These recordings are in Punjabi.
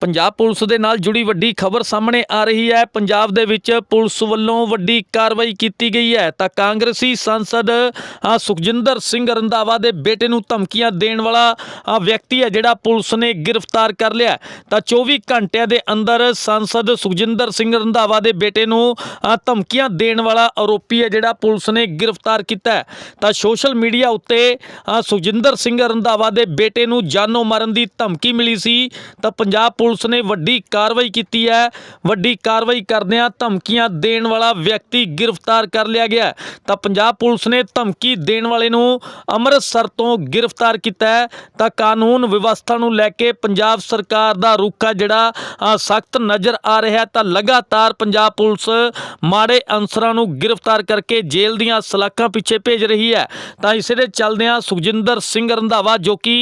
ਪੰਜਾਬ ਪੁਲਿਸ ਦੇ ਨਾਲ ਜੁੜੀ ਵੱਡੀ ਖਬਰ ਸਾਹਮਣੇ ਆ ਰਹੀ ਹੈ। ਪੰਜਾਬ ਦੇ ਵਿੱਚ ਪੁਲਿਸ ਵੱਲੋਂ ਵੱਡੀ ਕਾਰਵਾਈ ਕੀਤੀ ਗਈ ਹੈ ਤਾਂ ਕਾਂਗਰਸੀ ਸੰਸਦ ਸੁਖਜਿੰਦਰ ਸਿੰਘ ਰੰਧਾਵਾ ਦੇ ਬੇਟੇ ਨੂੰ ਧਮਕੀਆਂ ਦੇਣ ਵਾਲਾ ਵਿਅਕਤੀ ਹੈ ਜਿਹੜਾ ਪੁਲਿਸ ਨੇ ਗ੍ਰਿਫਤਾਰ ਕਰ ਲਿਆ ਤਾਂ 24 ਘੰਟਿਆਂ ਦੇ ਅੰਦਰ ਸੰਸਦ ਸੁਖਜਿੰਦਰ ਸਿੰਘ ਰੰਧਾਵਾ ਦੇ ਬੇਟੇ ਨੂੰ ਧਮਕੀਆਂ ਦੇਣ ਵਾਲਾ ਆਰੋਪੀ ਹੈ ਜਿਹੜਾ ਪੁਲਿਸ ਨੇ ਗ੍ਰਿਫਤਾਰ ਕੀਤਾ ਤਾਂ ਸੋਸ਼ਲ ਮੀਡੀਆ ਉੱਤੇ ਸੁਖਜਿੰਦਰ ਸਿੰਘ ਰੰਧਾਵਾ ਦੇ ਬੇਟੇ ਨੂੰ ਜਾਨੋਂ ਮਾਰਨ ਦੀ ਧਮਕੀ ਮਿਲੀ ਸੀ। ਤਾਂ ਪੰਜਾਬ ਪੁਲਿਸ ਨੇ ਵੱਡੀ ਕਾਰਵਾਈ ਕੀਤੀ ਹੈ। ਵੱਡੀ ਕਾਰਵਾਈ ਕਰਦਿਆਂ ਧਮਕੀਆਂ ਦੇਣ ਵਾਲਾ ਵਿਅਕਤੀ ਗ੍ਰਿਫਤਾਰ ਕਰ ਲਿਆ ਗਿਆ ਤਾਂ ਪੰਜਾਬ ਪੁਲਿਸ ਨੇ ਧਮਕੀ ਦੇਣ ਵਾਲੇ ਨੂੰ ਅੰਮ੍ਰਿਤਸਰ ਤੋਂ ਗ੍ਰਿਫਤਾਰ ਕੀਤਾ ਹੈ। ਤਾਂ ਕਾਨੂੰਨ ਵਿਵਸਥਾ ਨੂੰ ਲੈ ਕੇ ਪੰਜਾਬ ਸਰਕਾਰ ਦਾ ਰੁਖ ਆ ਜਿਹੜਾ ਸਖਤ ਨਜ਼ਰ ਆ ਰਿਹਾ ਤਾਂ ਲਗਾਤਾਰ ਪੰਜਾਬ ਪੁਲਿਸ ਮਾੜੇ ਅਨਸਰਾਂ ਨੂੰ ਗ੍ਰਿਫਤਾਰ ਕਰਕੇ ਜੇਲ੍ਹ ਦੀਆਂ ਸਲਾਖਾਂ ਪਿੱਛੇ ਭੇਜ ਰਹੀ ਹੈ। ਤਾਂ ਇਸੇ ਦੇ ਚੱਲਦਿਆਂ ਸੁਖਜਿੰਦਰ ਸਿੰਘ ਰੰਧਾਵਾ ਜੋ ਕਿ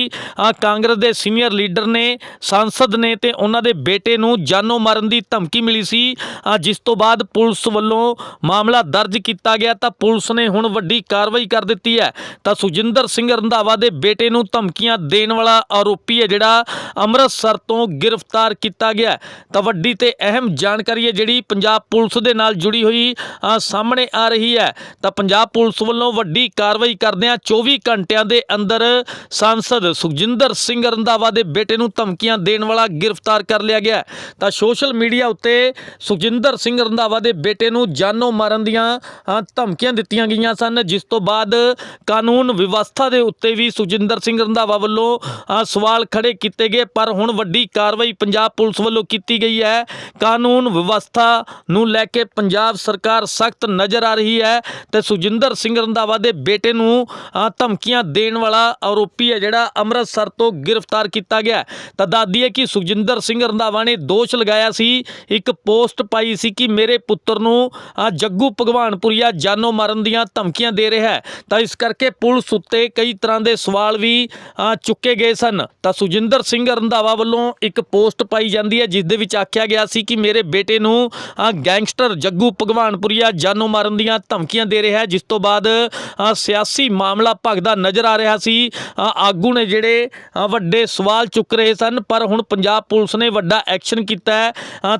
ਕਾਂਗਰਸ ਦੇ ਸੀਨੀਅਰ ਲੀਡਰ ਨੇ, ਸੰਸਦ ਨੇ ਤੇ ਉਹਨਾਂ ਦੇ ਬੇਟੇ ਨੂੰ ਜਾਨੋਂ ਮਾਰਨ ਦੀ ਧਮਕੀ ਮਿਲੀ ਸੀ। ਜਿਸ ਤੋਂ ਬਾਅਦ ਪੁਲਿਸ ਵੱਲੋਂ ਮਾਮਲਾ ਦਰਜ ਕੀਤਾ ਗਿਆ ਤਾਂ ਪੁਲਿਸ ਨੇ ਹੁਣ ਵੱਡੀ ਕਾਰਵਾਈ ਕਰ ਦਿੱਤੀ ਹੈ। ਤਾਂ ਸੁਖਜਿੰਦਰ ਸਿੰਘ ਰੰਧਾਵਾ ਦੇ ਬੇਟੇ ਨੂੰ ਧਮਕੀਆਂ ਦੇਣ ਵਾਲਾ ਆਰੋਪੀ ਹੈ ਜਿਹੜਾ ਅੰਮ੍ਰਿਤਸਰ ਤੋਂ ਗ੍ਰਿਫਤਾਰ ਕੀਤਾ ਗਿਆ ਤਾਂ ਵੱਡੀ ਤੇ ਅਹਿਮ ਜਾਣਕਾਰੀ ਹੈ ਜਿਹੜੀ ਪੰਜਾਬ ਪੁਲਿਸ ਦੇ ਨਾਲ ਜੁੜੀ ਹੋਈ ਸਾਹਮਣੇ ਆ ਰਹੀ ਹੈ। ਤਾਂ ਪੰਜਾਬ ਪੁਲਿਸ ਵੱਲੋਂ ਵੱਡੀ ਕਾਰਵਾਈ ਕਰਦਿਆਂ 24 ਘੰਟਿਆਂ ਦੇ ਅੰਦਰ ਸੰਸਦ ਸੁਖਜਿੰਦਰ ਸਿੰਘ ਰੰਧਾਵਾ ਦੇ ਬੇਟੇ ਨੂੰ ਧਮਕੀਆਂ ਦੇਣ ਵਾਲਾ ਗ੍ਰਿਫਤਾਰ ਕਰ ਲਿਆ ਗਿਆ ਤਾਂ ਸੋਸ਼ਲ ਮੀਡੀਆ ਉੱਤੇ ਸੁਖਜਿੰਦਰ ਸਿੰਘ ਰੰਧਾਵਾ ਦੇ ਬੇਟੇ ਨੂੰ ਜਾਨੋਂ ਮਾਰਨ ਦੀਆਂ ਧਮਕੀਆਂ ਦਿੱਤੀਆਂ ਗਈਆਂ ਸਨ। ਜਿਸ ਤੋਂ ਬਾਅਦ ਕਾਨੂੰਨ ਵਿਵਸਥਾ ਦੇ ਉੱਤੇ ਵੀ ਸੁਖਜਿੰਦਰ ਸਿੰਘ ਰੰਧਾਵਾ ਵੱਲੋਂ ਸਵਾਲ ਖੜੇ ਕੀਤੇ ਗਏ। ਪਰ ਹੁਣ ਵੱਡੀ ਕਾਰਵਾਈ ਪੰਜਾਬ ਪੁਲਿਸ ਵੱਲੋਂ ਕੀਤੀ ਗਈ ਹੈ। ਕਾਨੂੰਨ ਵਿਵਸਥਾ ਨੂੰ ਲੈ ਕੇ ਪੰਜਾਬ ਸਰਕਾਰ ਸਖਤ ਨਜ਼ਰ ਆ ਰਹੀ ਹੈ ਤੇ ਸੁਖਜਿੰਦਰ ਸਿੰਘ ਰੰਧਾਵਾ ਦੇ ਬੇਟੇ ਨੂੰ ਧਮਕੀਆਂ ਦੇਣ ਵਾਲਾ ਆਰੋਪੀ ਹੈ ਜਿਹੜਾ ਅੰਮ੍ਰਿਤਸਰ ਤੋਂ ਗ੍ਰਿਫਤਾਰ ਕੀਤਾ ਗਿਆ ਤਾਂ ਦੱਸਦੀ ਹੈ ਕਿ ਸੁਖਜਿੰਦਰ ਸਿੰਘ ਰੰਧਾਵਾ ਨੇ ਦੋਸ਼ ਲਗਾਇਆ ਸੀ। ਇੱਕ ਪੋਸਟ ਪਾਈ ਸੀ ਕਿ ਮੇਰੇ ਪੁੱਤਰ ਨੂੰ ਜੱਗੂ ਭਗਵਾਨਪੁਰੀਆ ਜਾਨੋਂ ਮਾਰਨ ਦੀਆਂ ਧਮਕੀਆਂ ਦੇ ਰਿਹਾ ਹੈ। ਤਾਂ ਇਸ ਕਰਕੇ ਪੁਲਿਸ ਉੱਤੇ ਕਈ ਤਰ੍ਹਾਂ ਦੇ ਸਵਾਲ ਵੀ ਚੁੱਕੇ ਗਏ ਸਨ। ਤਾਂ ਸੁਖਜਿੰਦਰ ਸਿੰਘ ਰੰਧਾਵਾ ਵੱਲੋਂ ਇੱਕ ਪੋਸਟ ਪਾਈ ਜਾਂਦੀ ਹੈ, ਜਿਸ ਦੇ ਵਿੱਚ ਆਖਿਆ ਗਿਆ ਸੀ ਕਿ ਮੇਰੇ ਬੇਟੇ ਨੂੰ ਗੈਂਗਸਟਰ ਜੱਗੂ ਭਗਵਾਨਪੁਰੀਆ ਜਾਨੋਂ ਮਾਰਨ ਦੀਆਂ ਧਮਕੀਆਂ ਦੇ ਰਿਹਾ ਹੈ, ਜਿਸ ਤੋਂ ਬਾਅਦ ਸਿਆਸੀ ਮਾਮਲਾ ਭਗਦਾ ਨਜ਼ਰ ਆ ਰਿਹਾ ਸੀ। ਆਗੂ ਨੇ ਜਿਹੜੇ ਵੱਡੇ ਸਵਾਲ ਚੁੱਕ ਰਹੇ ਸਨ, ਪਰ ਹੁਣ ਪੰਜਾਬ ਪੁਲਿਸ ਨੇ ਵੱਡਾ ਐਕਸ਼ਨ ਕੀਤਾ ਹੈ।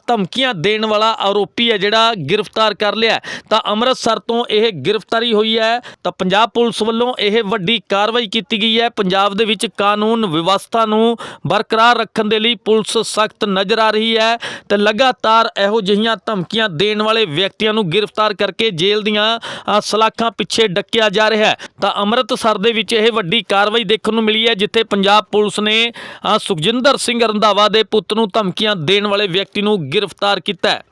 ਧਮਕੀਆਂ ਦੇਣ ਵਾਲਾ ਆਰੋਪੀ ਹੈ ਜਿਹੜਾ ਗ੍ਰਿਫਤਾਰ ਕਰ ਲਿਆ ਤਾਂ ਅੰਮ੍ਰਿਤਸਰ ਤੋਂ ਇਹ ਗ੍ਰਿਫਤਾਰੀ ਹੋਈ ਹੈ। ਤਾਂ ਪੰਜਾਬ ਪੁਲਿਸ ਵੱਲੋਂ ਇਹ ਵੱਡੀ ਕਾਰਵਾਈ ਕੀਤੀ ਗਈ ਹੈ। ਪੰਜਾਬ ਦੇ ਵਿੱਚ ਕਾਨੂੰਨ ਵਿਵਸਥਾ ਨੂੰ ਬਰਕਰਾਰ ਰੱਖਣ ਦੇ ਲਈ ਪੁਲਿਸ ਸਖਤ ਨਜ਼ਰ ਆ ਰਹੀ ਹੈ। ਤੇ ਲਗਾਤਾਰ ਇਹੋ ਜਿਹੀਆਂ ਧਮਕੀਆਂ ਦੇਣ ਵਾਲੇ ਵਿਅਕਤੀਆਂ ਨੂੰ ਗ੍ਰਿਫਤਾਰ ਕਰਕੇ ਜੇਲ੍ਹ ਦੀਆਂ ਸਲਾਖਾਂ ਪਿੱਛੇ ਡੱਕਿਆ ਜਾ ਰਿਹਾ ਹੈ। ਤਾਂ ਅੰਮ੍ਰਿਤਸਰ ਦੇ ਵਿੱਚ ਇਹ ਵੱਡੀ ਕਾਰਵਾਈ ਦੇਖਣ ਨੂੰ ਮਿਲੀ ਹੈ, ਜਿੱਥੇ ਪੰਜਾਬ ਪੁਲਿਸ ਨੇ ਸੁਖਜਿੰਦਰ ਸਿੰਘ ਰੰਧਾਵਾ ਦੇ ਪੁੱਤ ਨੂੰ ਧਮਕੀਆਂ ਦੇਣ ਵਾਲੇ ਵਿਅਕਤੀ ਨੂੰ ਗ੍ਰਿਫਤਾਰ ਕੀਤਾ ਹੈ।